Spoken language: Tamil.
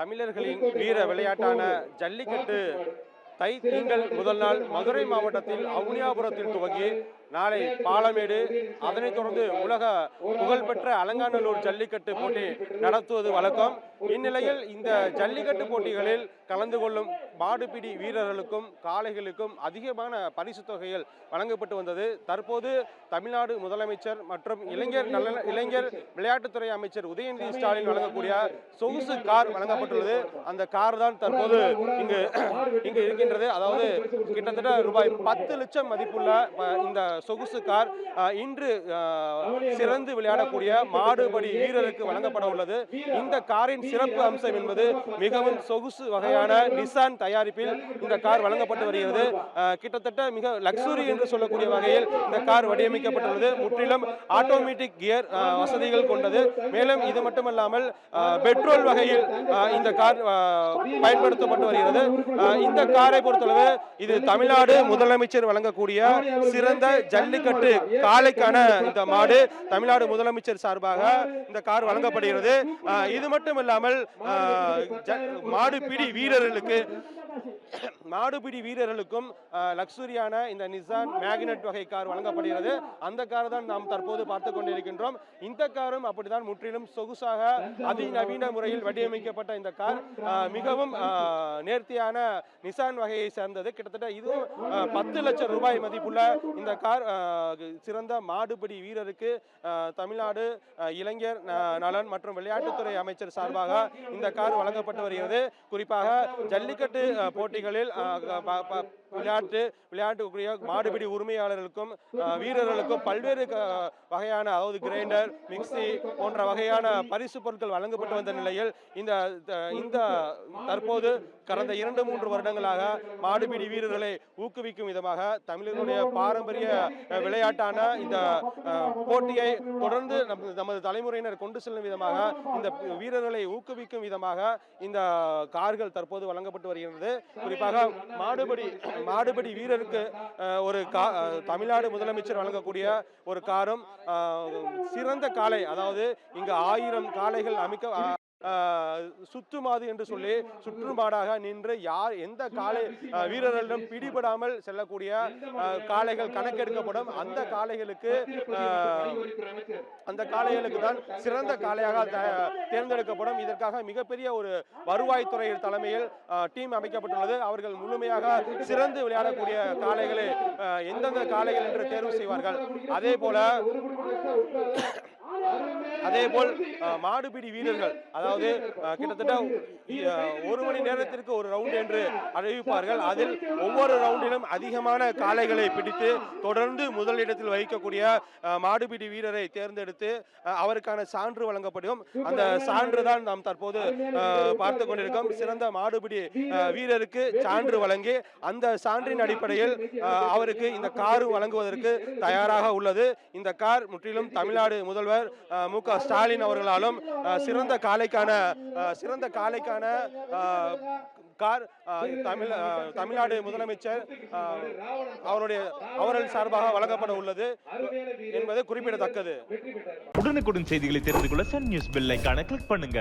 தமிழர்களின் வீர விளையாட்டான ஜல்லிக்கட்டு தை திங்கள் முதல் நாள் மதுரை மாவட்டத்தில் அவுனியாபுரத்தில் துவங்கி நாளை பாலமேடு அதனைத் தொடர்ந்து உலக புகழ்பெற்ற அலங்காநல்லூர் ஜல்லிக்கட்டு போட்டி நடத்துவது வழக்கம். இந்நிலையில் இந்த ஜல்லிக்கட்டு போட்டிகளில் கலந்து கொள்ளும் மாடுபிடி வீரர்களுக்கும் காளைகளுக்கும் அதிகமான பரிசு தொகைகள் வழங்கப்பட்டு வந்தது. தற்போது தமிழ்நாடு முதலமைச்சர் மற்றும் இளைஞர் நல இளைஞர் விளையாட்டுத்துறை அமைச்சர் உதயநிதி ஸ்டாலின் வழங்கக்கூடிய சொகுசு கார் வழங்கப்பட்டுள்ளது. அந்த கார் தான் தற்போது இங்கு இங்கு இருக்கின்றது. அதாவது கிட்டத்தட்ட ரூபாய் பத்து லட்சம் மதிப்புள்ள இந்த சொகுசு கார் இன்று சிறந்து விளையாடக்கூடிய மாடுபடி வீரருக்கு வழங்கப்பட உள்ளது. இந்த காரின் சிறப்பு அம்சம் என்பது மிகவும் சொகுசு வகையான நிசான் தயாரிப்பில் இந்த கார் வழங்கப்பட்டு வருகிறது. கிட்டத்தட்ட மிக லக்ஸுரி என்று சொல்லக்கூடிய வகையில் இந்த கார் வடிவமைக்கப்பட்டுள்ளது. முற்றிலும் ஆட்டோமேட்டிக் கியர் வசதிகள் கொண்டது. மேலும் இது மட்டுமல்லாமல் பெட்ரோல் வகையில் இந்த கார் பயன்படுத்தப்பட்டு வருகிறது. இந்த காரை பொறுத்தளவு இது தமிழ்நாடு முதலமைச்சர் வழங்கக்கூடிய சிறந்த ஜல்லிக்கட்டு காளைக்கான இந்த மாடு தமிழ்நாடு முதலமைச்சர் சார்பாக இந்த கார் வழங்கப்படுகிறது. இது மட்டும் இல்லாமல் மாடுபிடி வீரர்களுக்கு மாடுபிடி வீரர்களுக்கும் லக்ஸுரியான இந்த நிசான் மேக்னெட் வகை கார் வழங்கப்படுகிறது. அந்த கார் தான் நாம் தற்போது பார்த்து கொண்டிருக்கின்றோம். இந்த காரும் அப்படிதான் முற்றிலும் சொகுசாக அதிநவீன முறையில் வடிவமைக்கப்பட்ட இந்த கார். மிகவும் நேர்த்தியான நிசான் வகையை சேர்ந்தது. கிட்டத்தட்ட இதுவும் பத்து லட்சம் ரூபாய் மதிப்புள்ள இந்த கார் அஹ், சிறந்த மாடுபிடி வீரருக்கு தமிழ்நாடு இளைஞர் நலன் மற்றும் விளையாட்டுத்துறை அமைச்சர் சார்பாக இந்த கார் வழங்கப்பட்டு வருகிறது. குறிப்பாக ஜல்லிக்கட்டு போட்டிகளில் விளையாட்டு விளையாட்டுக்குரிய மாடுபிடி உரிமையாளர்களுக்கும் வீரர்களுக்கும் பல்வேறு க- வகையான அதாவது கிரைண்டர் மிக்ஸி போன்ற வகையான பரிசு பொருட்கள் வழங்கப்பட்டு வந்த நிலையில் இந்த இந்த தற்போது கடந்த இரண்டு மூன்று வருடங்களாக மாடுபிடி வீரர்களை ஊக்குவிக்கும் விதமாக தமிழர்களுடைய பாரம்பரிய விளையாட்டான இந்த போட்டியை தொடர்ந்து நமது தலைமுறையினர் கொண்டு செல்லும் விதமாக இந்த வீரர்களை ஊக்குவிக்கும் விதமாக இந்த கார்கள் தற்போது வழங்கப்பட்டு வருகிறது. குறிப்பாக மாடுபடி மாடுபடி வீரருக்கு ஒரு கா தமிழ்நாடு முதலமைச்சர் வழங்கக்கூடிய ஒரு காரும் சிறந்த காளை. அதாவது இங்கு ஆயிரம் காளைகள் அமைக்க சுத்துமாது என்று சொல்லி சுற்றுமாடாக நின்று யார் எந்த காளை வீரர்களிடம் பிடிபடாமல் செல்லக்கூடிய ஆஹ் காளைகள் கணக்கெடுக்கப்படும். அந்த காளைகளுக்கு ஆஹ் அந்த காளைகளுக்கு தான் சிறந்த காளையாக தேர்ந்தெடுக்கப்படும். இதற்காக மிகப்பெரிய ஒரு வருவாய்த்துறை தலைமையில் டீம் அமைக்கப்பட்டுள்ளது. அவர்கள் முழுமையாக சிறந்து விளையாடக்கூடிய காளைகளை எந்தெந்த காளைகள் என்று தேர்வு செய்வார்கள். அதே போல அதே போல் மாடுபிடி வீரர்கள் அதாவது கிட்டத்தட்ட ஒரு மணி நேரத்திற்கு ஒரு ரவுண்ட் என்று அறிவிப்பார்கள். அதில் ஒவ்வொரு ரவுண்டிலும் அதிகமான காளைகளை பிடித்து தொடர்ந்து முதலிடத்தில் வகிக்கக்கூடிய மாடுபிடி வீரரை தேர்ந்தெடுத்து அவருக்கான சான்று வழங்கப்படும். அந்த சான்று தான் நாம் தற்போது பார்த்து கொண்டிருக்கோம். சிறந்த மாடுபிடி வீரருக்கு சான்று வழங்கி அந்த சான்றின் அடிப்படையில் அவருக்கு இந்த கார் வழங்குவதற்கு தயாராக உள்ளது. இந்த கார் முற்றிலும் தமிழ்நாடு முதல்வர் மு. க. ஸ்டாலின் அவர்களாலும் சிறந்த காலைக்கான அஹ், சிறந்த காலைக்கான அஹ், கார் தமிழ் தமிழ்நாடு முதலமைச்சர் அவருடைய அவர்கள் சார்பாக வழங்கப்பட உள்ளது என்பது குறிப்பிடத்தக்கது. உடனுக்குடன் செய்திகளை தெரிந்து கொள்ள சன் நியூஸ் பெல் கிளிக் பண்ணுங்க.